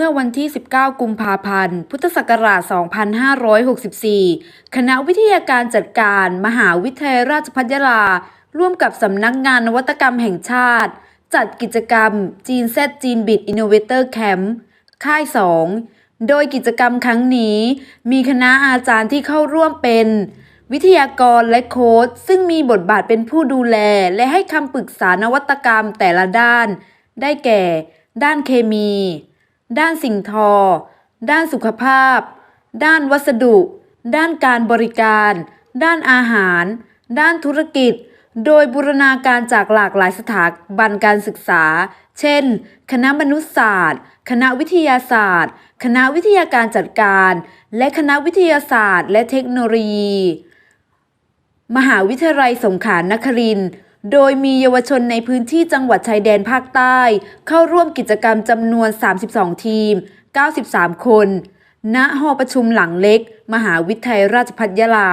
ื่อวันที่ 19 กุมภาพันธ์ พุทธศักราช 2564 คณะวิทยาการจัดการมหาวิทยาลัยราชภัฏยาลา ร่วมกับสำนักงานนวัตกรรมแห่งชาติ จัดกิจกรรม จีนแซจีนบิดอินโนเวเตอร์แคมป์ค่าย 2 โดยกิจกรรมครั้งนี้ มีคณะอาจารย์ที่เข้าร่วมเป็นวิทยากรและโค้ชซึ่งมีบทบาทเป็นผู้ดูแล และให้คำปรึกษานวัตกรรมแต่ละด้าน ได้แก่ ด้านเคมี ด้านสิ่งทอ ด้านสุขภาพ ด้านวัสดุ ด้านการบริการ ด้านอาหาร ด้านธุรกิจ โดยบูรณาการจากหลากหลายสถาบันการศึกษา เช่น คณะมนุษยศาสตร์ คณะวิทยาศาสตร์ คณะวิทยาการจัดการ และคณะวิทยาศาสตร์ และเทคโนโลยี มหาวิทยาลัยสงขลานครินทร์ โดยมีเยาวชนในพื้นที่จังหวัดชายแดนภาคใต้ เข้าร่วมกิจกรรมจำนวน 32 ทีม 93 คน ณหอประชุมหลังเล็ก มหาวิทยาลัยราชภัฏยาลา